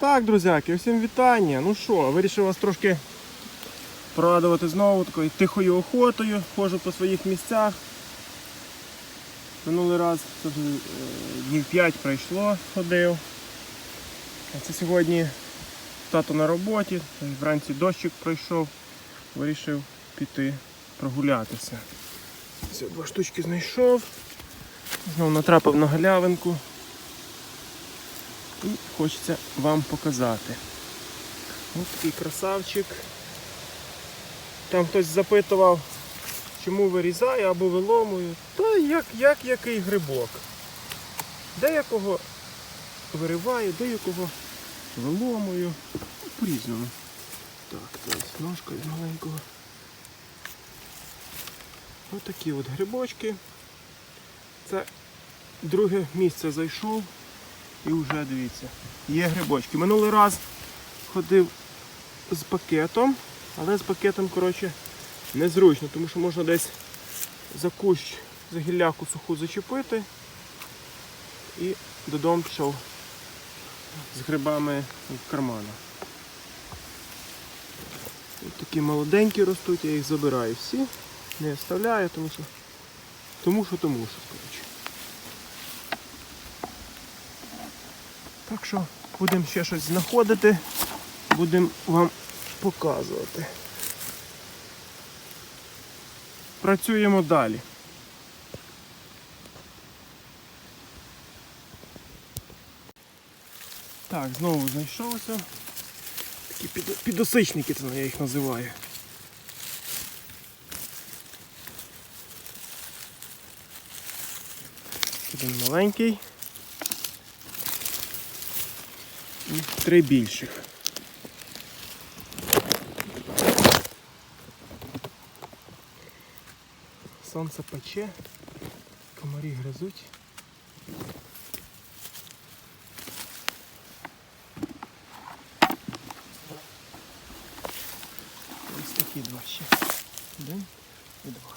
Так, друзяки, усім вітання. Ну що, вирішив вас трошки порадувати знову такою тихою охотою. Ходжу по своїх місцях. Минулий раз вже, е, днів 5 пройшло, ходив. Це сьогодні тато на роботі, вранці дощик пройшов, вирішив піти прогулятися. Ось два штучки знайшов. Знову натрапив на галявинку. І хочеться вам показати. Ось такий красавчик. Там хтось запитував, чому вирізаю або виломую. Та як, як який грибок. Деякого вириваю, деякого виломую. Ну, По-різному. Так, ось ножка з маленького. Ось такі от грибочки. Це друге місце зайшов. І вже дивіться, є грибочки. Минулий раз ходив з пакетом, але з пакетом, коротше, незручно, тому що можна десь за кущ, за гілляку суху зачепити і додому пішов з грибами в карманах. Ось такі молоденькі ростуть, я їх забираю всі, не оставляю, тому що тому що, тому що, коротше. Так що будемо ще щось знаходити, будемо вам показувати. Працюємо далі. Так, знову знайшовся. Такі підосичники, це я їх називаю. Один маленький. і три більших. Сонце пече, комарі гризуть. Ось такі два ще. Один і два.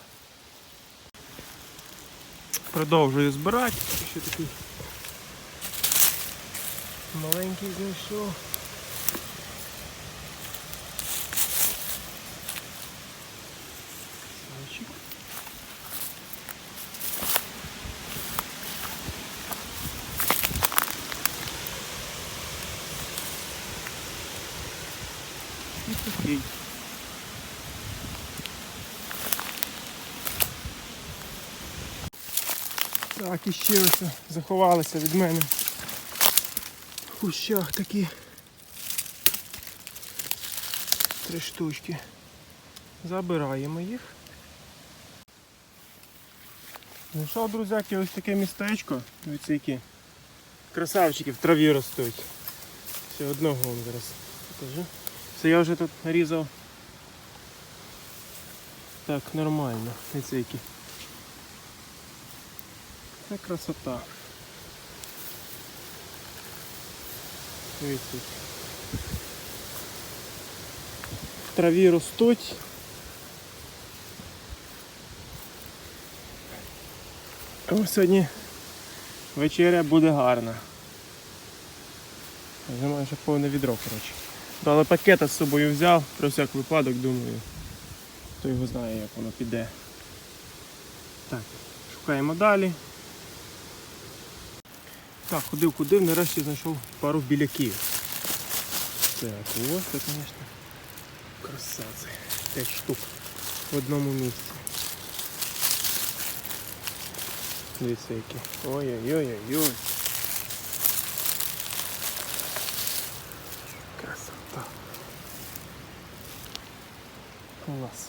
Продовжую збирати. Ще такий Маленький знайшов. Савчик. І такий. Так, і ще ось заховалися від мене кущах такі три штучки. Забираємо їх. Ну що, друзяки, ось таке містечко. Дивіться, які красавчики в траві ростуть. Ще одного вам зараз покажу. Це я вже тут нарізав. Так, нормально. Дивіться, які. Це красота. Дивіться. В траві ростуть. Ось сьогодні вечеря буде гарна. Вже майже повне відро, коротше. Але пакета з собою взяв, про всяк випадок, думаю. Хто його знає, як воно піде. Так, шукаємо далі. Так, ходив, ходив, нарешті знайшов пару біляків. Так, ось це, звісно, красавці. П'ять штук в одному місці. Дивіться які. Ой-ой-ой-ой-ой. Красота. Клас.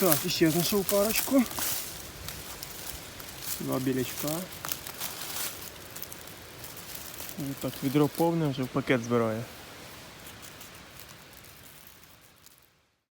Так, і ще знайшов парочку. Два білячка. І так відро повне, вже в пакет збираю.